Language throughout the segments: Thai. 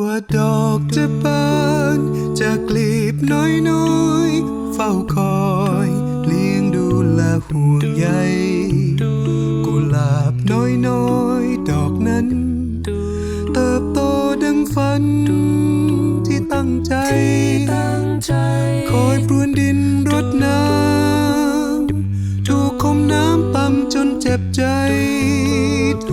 กว่าดอกจะบานจากกลีบน้อยน้อยๆเฝ้าคอยเลี้ยงดูและห่วงใยกุหลาบน้อยน้อยๆ ดอกนั้น เติบโตดังฝันที่ตั้งใจ คอยพรวนดินรดน้ำถูกคมน้ำต่ำจนเจ็บใจท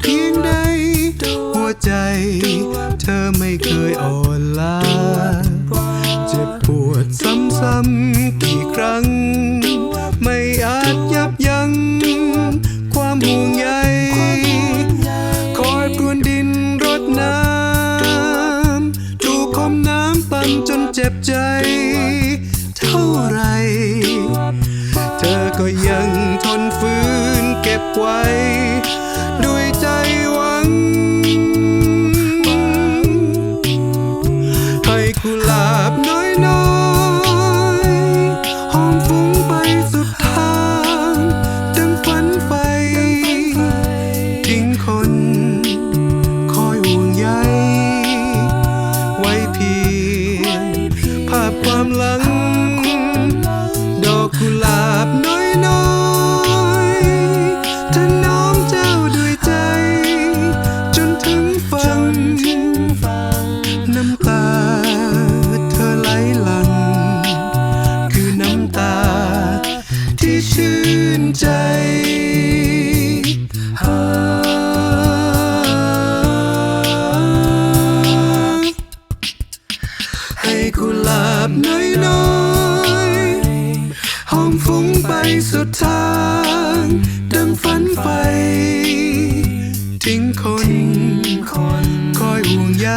เพียงใด หัวใจ เธอไม่เคยอ่อนล้าเจ็บปวดซ้ำๆกี่ครั้ง ไม่อาจยับยั้งความห่วงใยคอยพรวนดินรดน้ำถูกคมน้ำปั่นจนเจ็บใจ เท่าไร เธอก็ยังทนฝืนเก็บไว้ กุหลาบน้อยน้อยหอมฟุ้งไปสุดทางดังฝันไฟทิ้งคน คอยห่วงใยไว้เพียงภาพความหลัง หลาบน้อยน้อยๆหอมฟุ้งไปสุดทาง ดังฝันไฟ ทิ้งคนคอยห่วงใย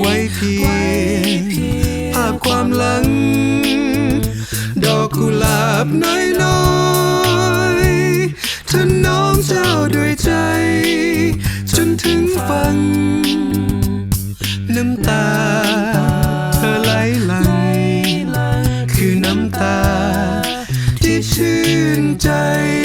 ไว้เพียงภาพความหลัง ดอกกุหลาบน้อยน้อยๆเธอน้อมเจ้าด้วยใจ จนถึงฝัน ใจ